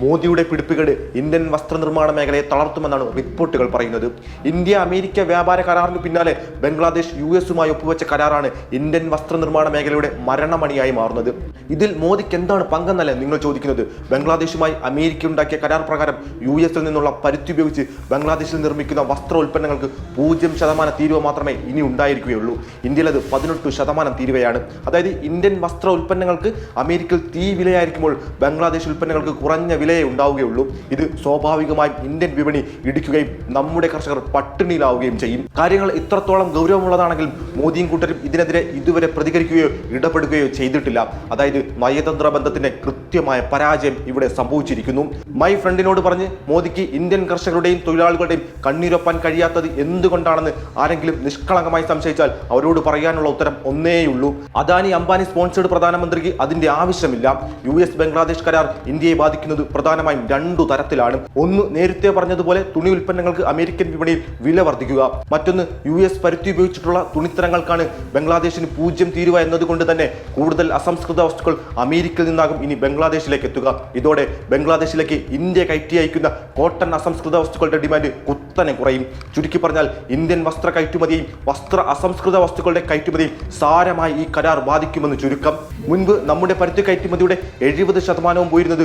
മോദിയുടെ പിടിപ്പുകേട് ഇന്ത്യൻ വസ്ത്രനിർമ്മാണ മേഖലയെ തളർത്തുമെന്നാണ് റിപ്പോർട്ടുകൾ പറയുന്നത്. ഇന്ത്യ അമേരിക്ക വ്യാപാര കരാറിന് പിന്നാലെ ബംഗ്ലാദേശ് യു എസുമായി ഒപ്പുവെച്ച കരാറാണ് ഇന്ത്യൻ വസ്ത്രനിർമ്മാണ മേഖലയുടെ മരണമണിയായി മാറുന്നത്. ഇതിൽ മോദിക്ക് എന്താണ് പങ്കെന്നല്ലേ നിങ്ങൾ ചോദിക്കുന്നത്? ബംഗ്ലാദേശുമായി അമേരിക്ക ഉണ്ടാക്കിയ കരാർ പ്രകാരം യു എസിൽ നിന്നുള്ള പരുത്തി ഉപയോഗിച്ച് ബംഗ്ലാദേശിൽ നിർമ്മിക്കുന്ന വസ്ത്ര ഉൽപ്പന്നങ്ങൾക്ക് പൂജ്യം ശതമാനം തീരുവ മാത്രമേ ഇനി ഉണ്ടായിരിക്കുകയുള്ളൂ. ഇന്ത്യയിൽ അത് പതിനെട്ട് ശതമാനം തീരുവയാണ് അതായത് ഇന്ത്യൻ വസ്ത്ര ഉൽപ്പന്നങ്ങൾക്ക് അമേരിക്കയിൽ തീ വിലയായിരിക്കുമ്പോൾ ബംഗ്ലാദേശ് ഉൽപ്പന്നങ്ങൾക്ക് കുറഞ്ഞ വിലയെ ഉണ്ടാവുകയുള്ളൂ. ഇത് സ്വാഭാവികമായും ഇന്ത്യൻ വിപണി ഇടിക്കുകയും നമ്മുടെ കർഷകർ പട്ടിണിയിലാവുകയും ചെയ്യും. കാര്യങ്ങൾ ഇത്രത്തോളം ഗൗരവമുള്ളതാണെങ്കിലും മോദിയും കൂട്ടരും ഇതിനെതിരെ ഇതുവരെ പ്രതികരിക്കുകയോ ഇടപെടുകയോ ചെയ്തിട്ടില്ല. അതായത് നയതന്ത്ര ബന്ധത്തിന്റെ കൃത്യമായ പരാജയം ഇവിടെ സംഭവിച്ചിരിക്കുന്നു. മൈ ഫ്രണ്ടിനോട് പറഞ്ഞ് മോദിക്ക് ഇന്ത്യൻ കർഷകരുടെയും തൊഴിലാളികളുടെയും കണ്ണീരൊപ്പാൻ കഴിയാത്തത് എന്തുകൊണ്ടാണെന്ന് ആരെങ്കിലും നിഷ്കളങ്കമായി സംശയിച്ചാൽ അവരോട് പറയാനുള്ള ഉത്തരം ഒന്നേയുള്ളൂ. അദാനി അംബാനി സ്പോൺസേഡ് പ്രധാനമന്ത്രിക്ക് അതിന്റെ ആവശ്യമില്ല. യു എസ് ബംഗ്ലാദേശ് കരാർ ഇന്ത്യയെ ബാധിക്കുന്നത് പ്രധാനമായും രണ്ടു തരത്തിലാണ്. ഒന്ന് നേരത്തെ പറഞ്ഞതുപോലെ തുണി ഉൽപ്പന്നങ്ങൾക്ക് അമേരിക്കൻ വിപണിയിൽ വില വർദ്ധിക്കുക. മറ്റൊന്ന് യു എസ് പരുത്തി ഉപയോഗിച്ചിട്ടുള്ള തുണിത്തരങ്ങൾക്കാണ് ബംഗ്ലാദേശിന് പൂജ്യം തീരുവ എന്നതുകൊണ്ട് തന്നെ കൂടുതൽ അസംസ്കൃത വസ്തുക്കൾ അമേരിക്കയിൽ നിന്നാകും ഇനി ബംഗ്ലാദേശിലേക്ക് എത്തുക. ഇതോടെ ബംഗ്ലാദേശിലേക്ക് ഇന്ത്യ കയറ്റി അയക്കുന്ന കോട്ടൺ അസംസ്കൃത വസ്തുക്കളുടെ ഡിമാൻഡ് കുത്തനെ കുറയും. ചുരുക്കി പറഞ്ഞാൽ ഇന്ത്യൻ വസ്ത്ര കയറ്റുമതിയും വസ്ത്ര അസംസ്കൃത വസ്തുക്കളുടെ കയറ്റുമതിയും സാരമായി ഈ കരാർ ബാധിക്കുമെന്ന് ചുരുക്കം. മുൻപ് നമ്മുടെ പരുത്തി കയറ്റുമതിയുടെ എഴുപത് ശതമാനവും പോയിരുന്നത്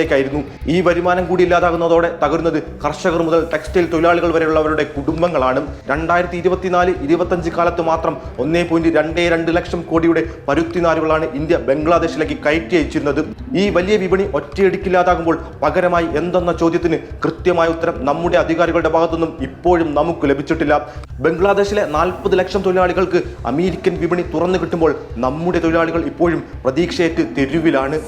ബംഗ്ലാദേശിലേക്കായിരുന്നു ഈ വരുമാനം കൂടി ഇല്ലാതാകുന്നതോടെ തകരുന്നത് കർഷകർ മുതൽ ടെക്സ്റ്റൈൽ തൊഴിലാളികൾ വരെയുള്ളവരുടെ കുടുംബങ്ങളാണ്. രണ്ടായിരത്തി ഇരുപത്തിനാല് ഇരുപത്തഞ്ച് കാലത്ത് മാത്രം ഒന്നേ പോയിന്റ് രണ്ടേ രണ്ട് ലക്ഷം കോടിയുടെ പരുത്തി നാരുകളാണ് ഇന്ത്യ ബംഗ്ലാദേശിലേക്ക് കയറ്റി അയച്ചിരുന്നത്. ഈ വലിയ വിപണി ഒറ്റയടിക്കില്ലാതാകുമ്പോൾ പകരമായി എന്തെന്ന ചോദ്യത്തിന് കൃത്യമായ ഉത്തരം നമ്മുടെ അധികാരികളുടെ ഭാഗത്തുനിന്നും ഇപ്പോഴും നമുക്ക് ലഭിച്ചിട്ടില്ല. ബംഗ്ലാദേശിലെ നാൽപ്പത് ലക്ഷം തൊഴിലാളികൾക്ക് അമേരിക്കൻ വിപണി തുറന്നു കിട്ടുമ്പോൾ നമ്മുടെ തൊഴിലാളികൾ ഇപ്പോഴും പ്രതീക്ഷയേറ്റ് തെരുവിലാണ്.